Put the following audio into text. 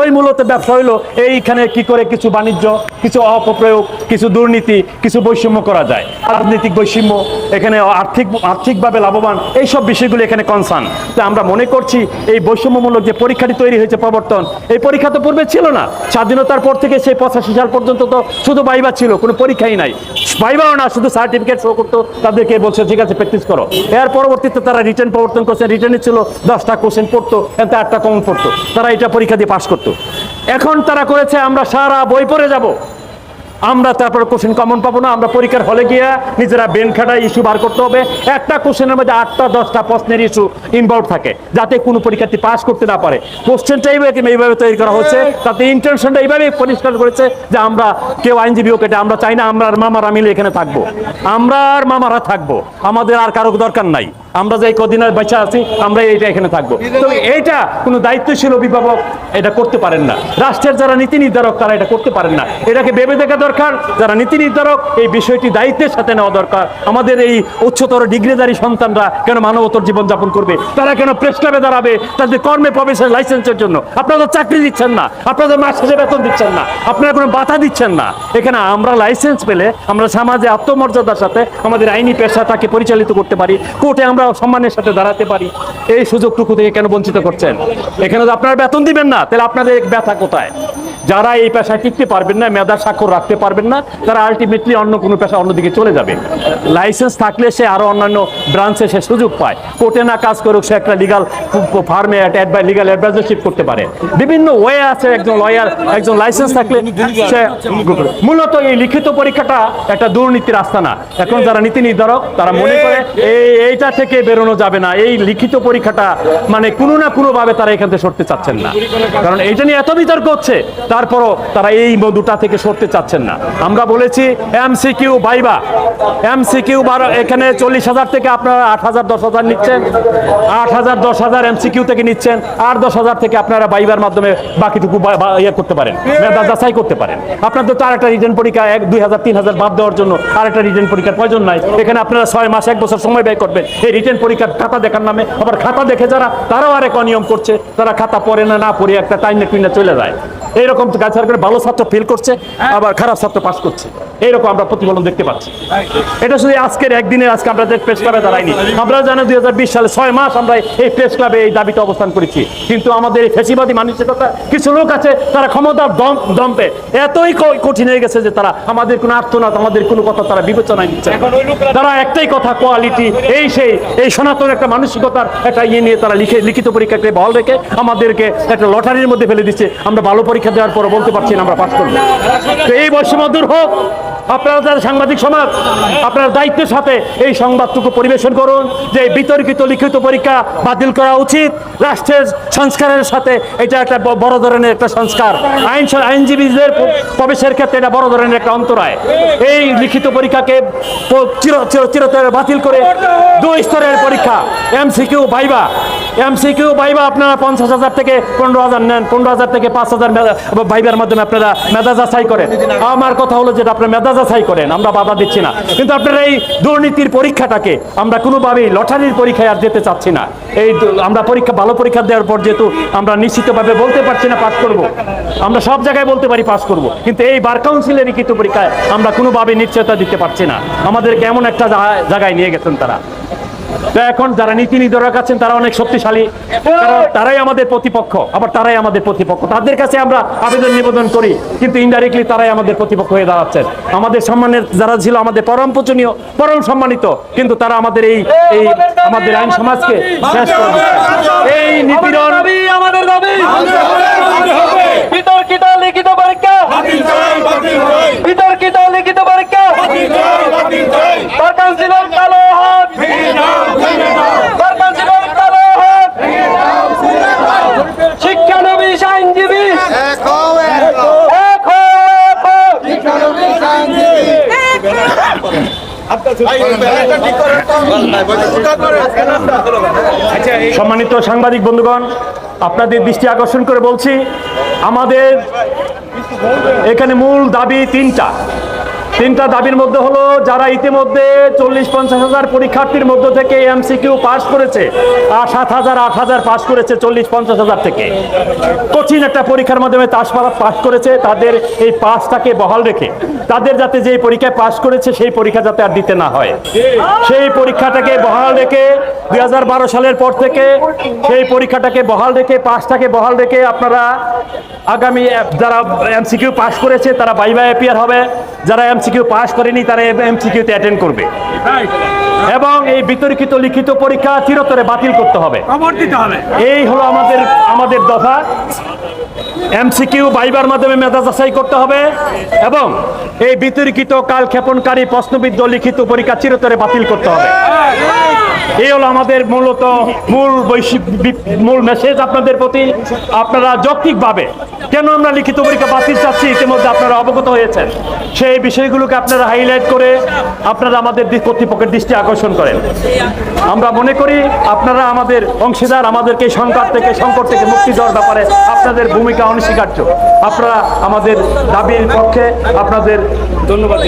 ওই মূলত ব্যবসা হইল এইখানে কি করে কিছু বাণিজ্য, কিছু অপপ্রয়োগ, কিছু দুর্নীতি, কিছু বৈষম্য করা যায়। রাজনৈতিক বৈষম্য, এখানে আর্থিক, আর্থিকভাবে লাভবান, এইসব বিষয়গুলো এখানে কনসার্ন তো আমরা মনে করছি এই বৈষম্যমূলক যে পরীক্ষাটি তৈরি হয়েছে প্রবর্তন, এই পরীক্ষা তো পূর্বে ছিল না। স্বাধীনতার পর থেকে সেই পঁচাশি সাল পর্যন্ত তো শুধু বাইবা ছিল, কোনো পরীক্ষাই নাই। বাইবাও না, শুধু সার্টিফিকেট শো করতো, তাদেরকে বলছে, ঠিক আছে প্র্যাকটিস করো। এর পরবর্তীতে তারা রিটার্ন প্রবর্তন করছে রিটার্নে ছিল দশটা কোশ্চেন পড়তো, এতে আটটা কমন পড়তো। তারা এটা পরীক্ষা দিয়ে পাশ করতো। এখন তারা করেছে, আমরা সারা বই পড়ে যাব। আমরা তারপর কোশ্চেন কমন পাবো না, আমরা পরীক্ষার হলে গিয়ে নিজেরা বেন খাটা ইস্যু বার করতে হবে। একটা কোশ্চেনের মধ্যে আটটা, দশটা প্রশ্নের ইস্যু ইনভলভ থাকে, যাতে কোনো পরীক্ষার্থী পাস করতে না পারে। কোশ্চেনটাই এইভাবে তৈরি করা হচ্ছে, তাতে ইন্টেনশনটা এইভাবে পরিষ্কার করেছে যে আমরা কেউ আইনজীবীও কেটে আমরা চাই না, আমরা আর মামারা মিলে এখানে থাকব। আমরা আর মামারা থাকব, আমাদের আর কারও দরকার নাই। আমরা যে কদিন আর বেঁচে আছি, আমরা এইটা এখানে থাকব। তো এইটা কোনো দায়িত্বশীল অভিভাবক এটা করতে পারেন না। রাষ্ট্রের যারা নীতি নির্ধারক, তারা এটা করতে পারেন না। এটাকে ভেবে দেখা দরকার, যারা নীতি নির্ধারক, এই বিষয়টি দায়িত্বের সাথে নেওয়া দরকার। আমাদের এই উচ্চতর ডিগ্রিধারী সন্তানরা কেন মানবতর জীবনযাপন করবে? তারা কেন প্রেস ক্লাবে দাঁড়াবে? তাদের কর্মে প্রবেশের লাইসেন্সের জন্য। আপনারা চাকরি দিচ্ছেন না। আপনাদের মাস শেষে বেতন দিচ্ছেন না। আপনারা কোনো বাধা দিচ্ছেন না। এখানে আমরা লাইসেন্স পেলে আমরা সমাজে আত্মমর্যাদার সাথে আমাদের আইনি পেশাটাকে পরিচালিত করতে পারি। কোর্টে আমরা সম্মানের সাথে দাঁড়াতে পারি। এই সুযোগটুকু থেকে কেন বঞ্চিত করছেন? এখানে আপনারা বেতন দিবেন না, তাহলে আপনাদের ব্যথা কোথায়? যারা এই পেশায় টিকতে পারবেন না, মেধা স্বাক্ষর রাখতে পারবেন না, তারা আলটিমেটলি অন্য কোনো পেশা অন্যদিকে চলে যাবে। লাইসেন্স থাকলে সে আরও অন্যান্য ব্রাঞ্চে সে সুযোগ পায়। কোর্টে না কাজ করুক, সে একটা লিগাল ফার্মে লিগাল অ্যাডভাইজারশিপ করতে পারে। বিভিন্ন ওয়ে আছে একজন লয়ার একজন লাইসেন্স থাকলে সে মূলত এই লিখিত পরীক্ষাটা একটা দুর্নীতির আস্তানা এখন যারা নীতি নির্ধারক, তারা মনে করে এই, এইটা থেকে বেরোনো যাবে না। এই লিখিত পরীক্ষাটা মানে কোনো না কোনো ভাবে তারা এখান থেকে সরতে চাচ্ছেন না। কারণ এইটা নিয়ে এত বিতর্ক হচ্ছে তারপরও তারা এই মধুটা থেকে সরতে চাচ্ছেন না। আমরা বলেছি এমসিকিউ বাইবা এমসিকিউ বারো এখানে চল্লিশ হাজার থেকে আপনারা আট হাজার, দশ হাজার নিচ্ছেন। আট হাজার, দশ হাজার এমসিকিউ থেকে নিচ্ছেন। আর দশ হাজার থেকে আপনারা বাইবার মাধ্যমে বাকিটুকু ইয়ে করতে পারেন। যাচাই করতে পারেন। আপনাদের তো আর একটা রিটার্ন পরীক্ষা এক, দুই হাজার, তিন হাজার বাদ দেওয়ার জন্য আর একটা রিটার্ন পরীক্ষার প্রয়োজন নাই। এখানে আপনারা ছয় মাস, এক বছর সময় ব্যয় করবেন। এই রিটার্ন পরীক্ষার খাতা দেখার নামে আবার খাতা দেখে যারা, তারাও আরেক অনিয়ম করছে। তারা খাতা পড়ে না না পড়ে একটা টাইমে টুইনে চলে যায়। এইরকম গাছ করে ভালো ছাত্র ফেল করছে আবার খারাপ ছাত্র পাস করছে। এইরকম আমরা প্রতিফলন দেখতে পাচ্ছি। এটা শুধু আজকের একদিনে আজকে আমরা প্রেস ক্লাবে দাঁড়াইনি। আমরা জানি দুই সালে ছয় মাস আমরা এই প্রেস ক্লাবে এই দাবিতে অবস্থান করেছি। কিন্তু আমাদের এই ফেসিবাদী মানসিকতা কিছু লোক আছে তারা ক্ষমতার দম দম্পে এতই কঠিন হয়ে গেছে যে তারা আমাদের কোনো আর্থনাথ আমাদের কোনো কথা তারা বিবেচনায় নিচ্ছে তারা একটাই কথা কোয়ালিটি এই সেই এই সনাতন একটা মানসিকতার একটা ইয়ে নিয়ে তারা লিখে লিখিত পরীক্ষাকে বহাল রেখে আমাদেরকে একটা লটারির মধ্যে ফেলে দিচ্ছে। আমরা ভালো পরীক্ষা দেওয়ার পর বলতে পারছি না, আমরা পাস করব। তো এই বৈষম্য দূর হোক, আপনারা যারা সাংবাদিক সমাজ, আপনার দায়িত্বের সাথে এই সংবাদটুকু পরিবেশন করুন যে বিতর্কিত, লিখিত পরীক্ষা বাতিল করা উচিত। রাষ্ট্রের সংস্কারের সাথে এটা একটা বড় ধরনের একটা সংস্কার। আইন আইনজীবীদের প্রবেশের ক্ষেত্রে এটা বড় ধরনের একটা অন্তরায়। এই লিখিত পরীক্ষাকে চিরতরে বাতিল করে দুই স্তরের পরীক্ষা, এমসিকিউ, ভাইবা। এমসিকিউ ভাইবা, আপনারা পঞ্চাশ হাজার থেকে পনেরো হাজার নেন, পনেরো হাজার থেকে পাঁচ হাজার ভাইবার মাধ্যমে আপনারা মেধা যাচাই করেন। আমার কথা হলো যেটা, আপনারা মেধা যাচাই করেন, আমরা বাধা দিচ্ছি না। কিন্তু আপনারা এই দুর্নীতির পরীক্ষাটাকে, আমরা কোনোভাবেই লটারির পরীক্ষায় আর যেতে চাচ্ছি না। এই আমরা পরীক্ষা ভালো পরীক্ষা দেওয়ার পর যেহেতু আমরা নিশ্চিতভাবে বলতে পারছি না, পাস করব। আমরা সব জায়গায় বলতে পারি পাস করব। কিন্তু এই বার কাউন্সিলের লিখিত পরীক্ষায় আমরা কোনোভাবে নিশ্চয়তা দিতে পারছি না। আমাদেরকে এমন একটা জায়গায় নিয়ে গেছেন তারা। তো এখন যারা নীতি নির্ধারক আছেন তারা অনেক শক্তিশালী। কারণ তারাই আমাদের প্রতিপক্ষ আবার তারাই আমাদের প্রতিপক্ষ। তাদের কাছে আমরা আবেদন নিবেদন করি কিন্তু ইনডাইরেক্টলি তারাই আমাদের প্রতিপক্ষ হয়ে দাঁড়াচ্ছেন। আমাদের সম্মানের যারা ছিল আমাদের পরম পূজনীয় পরম সম্মানিত কিন্তু তারা আমাদের এই এই আমাদের আইন সমাজকে শেষ করে এই নিপীড়ন আমাদের দাবি বিতর্কিত লিখিত পরীক্ষা। বিতর্কিত লিখিত পরীক্ষা। ছিল কালো হাত সরকার ছিল কালো হাত শিক্ষানবিশ আইনজীবী এক হও, এক হও। সম্মানিত সাংবাদিক বন্ধুগণ আপনাদের দৃষ্টি আকর্ষণ করে বলছি আমাদের এখানে মূল দাবি তিনটা। তিনটা দাবির মধ্যে হলো, যারা ইতিমধ্যে চল্লিশ পঞ্চাশ হাজার পরীক্ষার্থীর মধ্য থেকে এমসিকিউ পাস করেছে আর সাত হাজার, আট হাজার পাস করেছে চল্লিশ পঞ্চাশ হাজার থেকে। কঠিন একটা পরীক্ষার মাধ্যমে তাস পাস করেছে, তাদের এই পাসটাকে বহাল রেখে, তাদের যাতে যে পরীক্ষায় পাস করেছে, সেই পরীক্ষা যাতে আর দিতে না হয়। সেই পরীক্ষাটাকে বহাল রেখে সালের পর থেকে সেই পরীক্ষাটাকে বহাল রেখে পাসটাকে বহাল রেখে আপনারা আগামী যারা এমসিকিউ পাস করেছে তারা বাই বাই অ্যাপিয়ার হবে। যারা এমসিকিউ পাস করেনি তারা এমসিকিউতে অ্যাটেন্ড করবে। এবং এই বিতর্কিত লিখিত পরীক্ষা চিরতরে বাতিল করতে হবে। হবে। এই হলো আমাদের আমাদের দফা। এমসিকিউ বাইবার মাধ্যমে মেধা যাচাই করতে হবে। এবং এই বিতর্কিত কালক্ষেপণকারী প্রশ্নবিদ্ধ লিখিত পরীক্ষা চিরতরে বাতিল করতে হবে। এই হলো আমাদের মূলত মূল মূল মেসেজ আপনাদের প্রতি। আপনারা যৌক্তিকভাবে কেন আমরা লিখিত পরীক্ষা বাতিল চাচ্ছি ইতিমধ্যে আপনারা অবগত হয়েছেন। সেই বিষয়গুলোকে আপনারা হাইলাইট করে আপনারা আমাদের কর্তৃপক্ষের দৃষ্টি আকর্ষণ করেন। আমরা মনে করি আপনারা আমাদের অংশীদার, আমাদেরকে সংকট থেকে সংকট থেকে মুক্তি দেওয়ার ব্যাপারে আপনাদের ভূমিকা অনস্বীকার্য। আপনারা আমাদের দাবির পক্ষে আপনাদের ধন্যবাদ